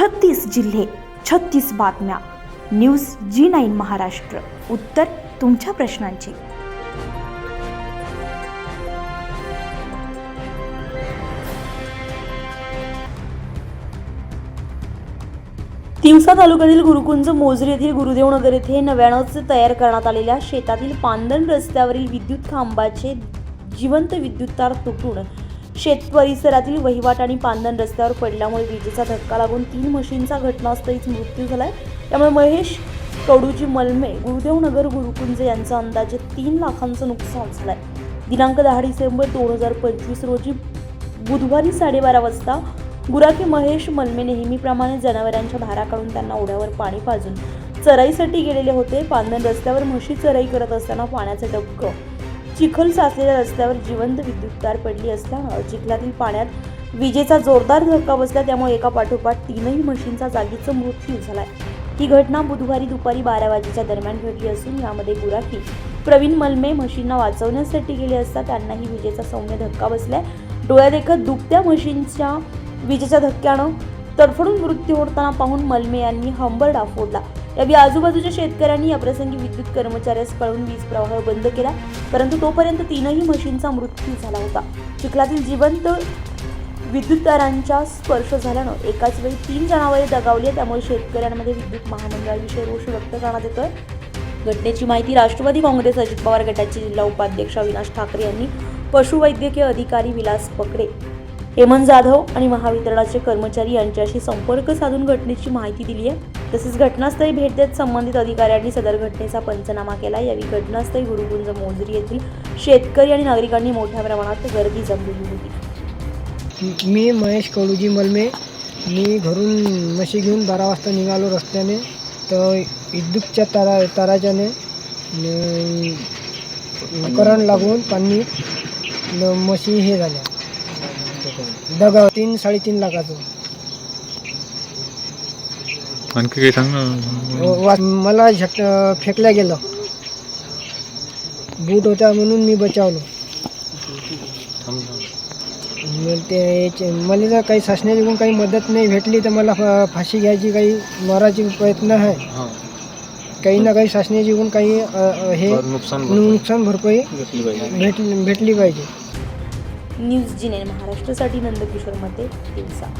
छत्तीस जिल्हे छत्तीस बातम्या. News G nine Maharashtra. उत्तर तुमच्या प्रश्नांची. तिवसा तालुक्यातील गुरुकुंज मोजरी येथील गुरुदेव नगर येथे नव्यानंच तयार करण्यात आलेल्या शेतातील पांदण रस्त्यावरील विद्युत खांबाचे जिवंत विद्युत तार तुटून शेत परिसरातील वहिवाट आणि पांदन रस्त्यावर पडल्यामुळे विजेचा धक्का लागून तीन म्हशींचा घटनास्थळीच मृत्यू झालाय. त्यामुळे महेश कडूजी मलमे गुरुदेव नगर गुरुकुंज यांचं अंदाजे तीन लाखांचं नुकसान झालंय. दिनांक दहा डिसेंबर दोन हजार पंचवीस रोजी बुधवारी साडेबारा वाजता गुराखी महेश मलमे नेहमीप्रमाणे जनावरांच्या धारा काढून त्यांना ओढ्यावर पाणी पाजून चराईसाठी गेलेले होते. पांदन रस्त्यावर म्हशी चराई करत असताना पाण्याचं डबकं चिखल साचलेल्या रस्त्यावर जिवंत विद्युत तार पडली असल्यानं चिखलातील पाण्यात विजेचा जोरदार धक्का बसला. त्यामुळे एका पाठोपाठ तीनही म्हशींचा जागीचा मृत्यू झालाय. ही घटना बुधवारी दुपारी बारा वाजेच्या दरम्यान घडली असून यामध्ये गुराखी प्रवीण मलमे म्हशींना वाचवण्यासाठी गेले असता त्यांनाही विजेचा सौम्य धक्का बसलाय. डोळ्यादेखत दुभत्या म्हशींच्या विजेच्या धक्क्यानं तडफडून मृत्यू होताना पाहून मलमे यांनी हंबरडा फोडला. यावेळी आजूबाजूच्या शेतकऱ्यांनी याप्रसंगी विद्युत कर्मचाऱ्यास पळून वीज प्रवाह बंद केला परंतु तोपर्यंत तीनही म्हशींचा मृत्यू झाला होता. चिखलातील जिवंत विद्युत तारांच्या स्पर्श झाल्यानं एकाच वेळी तीन जनावरे दगावली त्यामुळे शेतकऱ्यांमध्ये विद्युत महामंडळाविषयी रोष व्यक्त करण्यात येतोय. घटनेची माहिती राष्ट्रवादी काँग्रेस अजित पवार गटाचे जिल्हा उपाध्यक्ष अविनाश ठाकरे यांनी पशुवैद्यकीय अधिकारी विलास पकडे हेमंत जाधव आणि महावितरणाचे कर्मचारी यांच्याशी संपर्क साधून घटनेची माहिती दिली आहे. तसेच घटनास्थळी भेट देत संबंधित अधिकाऱ्यांनी सदर घटनेचा पंचनामा केला यावेळी घटनास्थळी गुरुकुंज मोजरी येथील शेतकरी आणि नागरिकांनी मोठ्या प्रमाणात गर्दी जमलेली होती. मी महेश कळूजी मलमे. मी घरून म्हशी घेऊन बारा वाजता निघालो रस्त्याने. तर विद्युतच्या तारा ताराच्याने करण करंट लागून त्यांनी म्हशी हे झाल्या. दगा तीन साडेतीन लाखाचं. आणखी काही सांग ना. वा मला झट फेकल्या गेलं. बूट होता म्हणून मी बचावलो. मग ते याचे- मला जर काही शासनाकडून काही मदत नाही भेटली तर मला फा- फाशी घ्यायची काही मराठी प्रयत्न आहे. काही ना काही शासनाकडून काही अ, अ, हे नुकसान नुकसान भरपाई भेटली भेटली पाहिजे. न्यूज जिने महाराष्ट्रासाठी नंदकिशोर मते दिवसा.